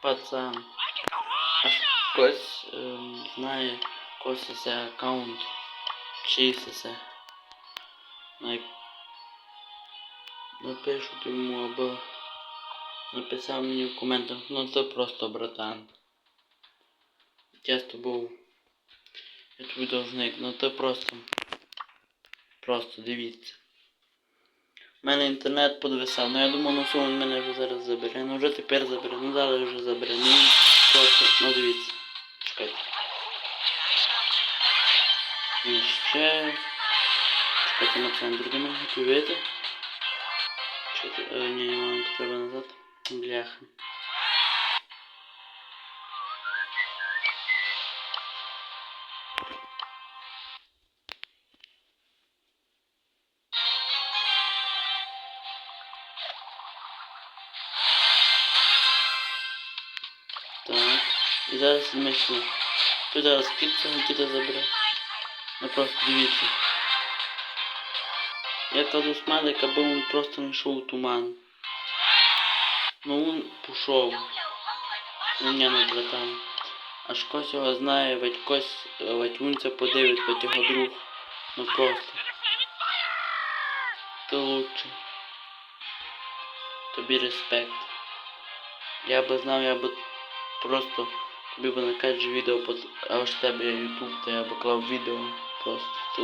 пацан. Хтось ем, знає, когось це аккаунт. Чийся це. Най... Напишуть йому або написав мені в коментах, ну це просто братан. Часто був. Я тобі должник, ну це просто. Просто дивіться. Мене інтернет подвисав, ну я думав, ну що мене вже зараз забере. Ну вже тепер забере, ну зараз вже забере. Ну просто, ну дивіться. Чекайте. І. Чекайте на центр, де мене. Чекайте, е, ні, мамку треба назад. Бляха. І зараз мислю. Тут зараз кіт цього діда забере. Ну просто дивіться. Я кажу смайлик, аби він просто не йшов у туман. Ну він пішов. Ні, ну братан. Аж кось його знає, ведь кось, він це подивить, ведь його друг. Ну просто. Ти лучше. Тобі респект. Я би знав, я би просто би на кожне відео, а ось тебе YouTube, я би клав відео просто це.